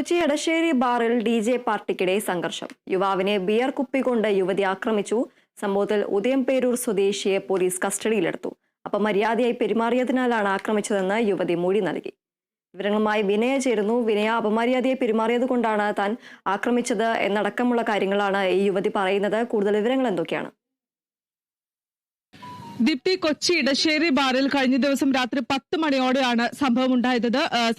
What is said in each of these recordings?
കൊച്ചി എടശ്ശേരി ബാറിൽ D J പാർട്ടിക്കിടെ സംഘർഷം. യുവാവിനെ ബിയർ കുപ്പി കൊണ്ട് യുവതി ആക്രമിച്ചു. സംഭവത്തിൽ ഉദയംപേരൂർ സ്വദേശിയെ പോലീസ് കസ്റ്റഡിയിലെടുത്തു. അപമര്യാദയായി പെരുമാറിയതിനാലാണ് ആക്രമിച്ചതെന്ന് യുവതി മൊഴി നൽകി. വിവരങ്ങളുമായി വിനയ ചേരുന്നു. വിനയ അപമര്യാദയെ പെരുമാറിയത് കൊണ്ടാണ് താൻ ആക്രമിച്ചത് എന്നടക്കമുള്ള കാര്യങ്ങളാണ് ഈ യുവതി പറയുന്നത്. കൂടുതൽ വിവരങ്ങൾ എന്തൊക്കെയാണ്? ദീപ്തി കൊച്ചി ഇടശ്ശേരി ബാറിൽ കഴിഞ്ഞ ദിവസം രാത്രി പത്ത് മണിയോടെയാണ് സംഭവം ഉണ്ടായത്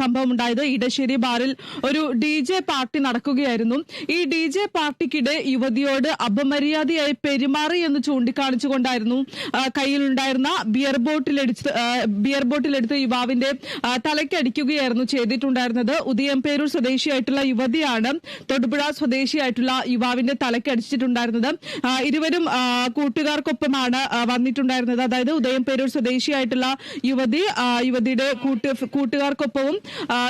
സംഭവം ഉണ്ടായത് ഇടശ്ശേരി ബാറിൽ ഒരു ഡി ജെ പാർട്ടി നടക്കുകയായിരുന്നു. ഈ ഡി ജെ പാർട്ടിക്കിടെ യുവതിയോട് അപമര്യാദയായി പെരുമാറി എന്ന് ചൂണ്ടിക്കാണിച്ചുകൊണ്ടായിരുന്നു കയ്യിലുണ്ടായിരുന്ന ബിയർ ബോട്ടിലെടുത്ത് ബിയർ ബോട്ടിലെടുത്ത് യുവാവിന്റെ തലയ്ക്കടിക്കുകയായിരുന്നു ചെയ്തിട്ടുണ്ടായിരുന്നത്. ഉദയംപേരൂർ സ്വദേശിയായിട്ടുള്ള യുവതിയാണ് തൊടുപുഴ സ്വദേശിയായിട്ടുള്ള യുവാവിന്റെ തലയ്ക്കടിച്ചിട്ടുണ്ടായിരുന്നത്. ഇരുവരും കൂട്ടുകാർക്കൊപ്പമാണ് ആ, വന്നിട്ടുണ്ടായിരുന്നത് അതായത് ഉദയംപേരൂർ സ്വദേശിയായിട്ടുള്ള യുവതി യുവതിയുടെ കൂട്ട് കൂട്ടുകാർക്കൊപ്പവും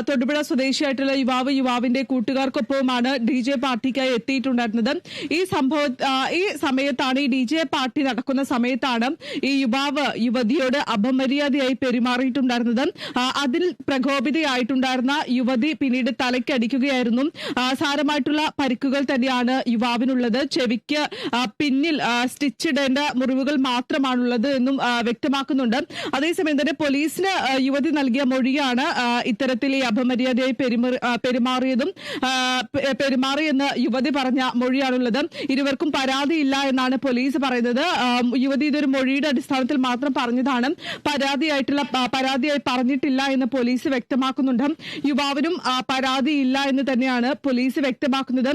തൊടുപുഴ സ്വദേശിയായിട്ടുള്ള യുവാവ് യുവാവിന്റെ കൂട്ടുകാർക്കൊപ്പവുമാണ് ഡി ജെ പാർട്ടിക്കായി എത്തിയിട്ടുണ്ടായിരുന്നത്. ഈ സംഭവ ഈ സമയത്താണ് ഈ ഡി ജെ പാർട്ടി നടക്കുന്ന സമയത്താണ് ഈ യുവാവ് യുവതിയോട് അപമര്യാദയായി പെരുമാറിയിട്ടുണ്ടായിരുന്നത്. അതിൽ പ്രകോപിതയായിട്ടുണ്ടായിരുന്ന യുവതി പിന്നീട് തലയ്ക്കടിക്കുകയായിരുന്നു. സാരമായിട്ടുള്ള പരിക്കുകൾ തന്നെയാണ് യുവാവിനുള്ളത്. ചെവിക്ക് പിന്നിൽ സ്റ്റിച്ചിടേണ്ട മുറിവുകൾ മാത്രമാണുള്ളത്. എന്നും ആ, വ്യക്തമാക്കുന്നുണ്ട്. അതേസമയം തന്നെ പോലീസിന് യുവതി നൽകിയ മൊഴിയാണ് ഇത്തരത്തിൽ ഈ അപമര്യാദയായി പെരുമാറിയതും പെരുമാറിയെന്ന് യുവതി പറഞ്ഞ മൊഴിയാണുള്ളത്. ഇരുവർക്കും പരാതിയില്ല എന്നാണ് പോലീസ് പറയുന്നത്. യുവതി ഇതൊരു മൊഴിയുടെ അടിസ്ഥാനത്തിൽ മാത്രം പറഞ്ഞതാണ്. പരാതിയായിട്ടുള്ള പരാതിയായി പറഞ്ഞിട്ടില്ല എന്ന് പോലീസ് വ്യക്തമാക്കുന്നുണ്ട്. യുവാവിനും പരാതിയില്ല എന്ന് തന്നെയാണ് പോലീസ് വ്യക്തമാക്കുന്നത്.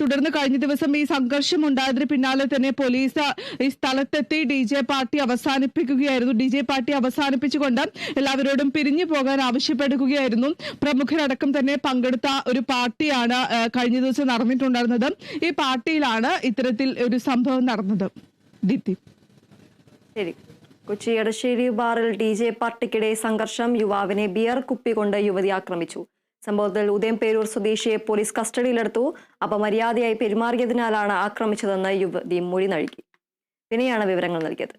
തുടർന്ന് കഴിഞ്ഞ ദിവസം ഈ സംഘർഷം ഉണ്ടായതിന് പിന്നാലെ തന്നെ പോലീസ് ഈ സ്ഥലത്തെത്തി ഡി ജെ പാർട്ടി അവസാനിപ്പിക്കുകയായിരുന്നു. ഡി ജെ പാർട്ടി അവസാനിപ്പിച്ചുകൊണ്ട് എല്ലാവരോടും പിരിഞ്ഞു പോകാൻ ആവശ്യപ്പെടുകയായിരുന്നു. പ്രമുഖരടക്കം തന്നെ പങ്കെടുത്ത ഒരു പാർട്ടിയാണ് കഴിഞ്ഞ ദിവസം നടന്നിട്ടുണ്ടായിരുന്നത്. ഈ പാർട്ടിയിലാണ് ഇത്തരത്തിൽ ഒരു സംഭവം നടന്നത്. ദീതി ശരി. കൊച്ചി എടശ്ശേരി ബാറിൽ ഡി ജെ പാർട്ടിക്കിടെ സംഘർഷം യുവാവിനെ ബിയർ കുപ്പി കൊണ്ട് യുവതി ആക്രമിച്ചു. സംഭവത്തിൽ ഉദയംപേരൂർ സ്വദേശിയെ പോലീസ് കസ്റ്റഡിയിലെടുത്തു. അപമര്യാദയായി പെരുമാറിയതിനാലാണ് ആക്രമിച്ചതെന്ന് യുവതി മൊഴി നൽകി. വിനയാണ് വിവരങ്ങൾ നൽകിയത്.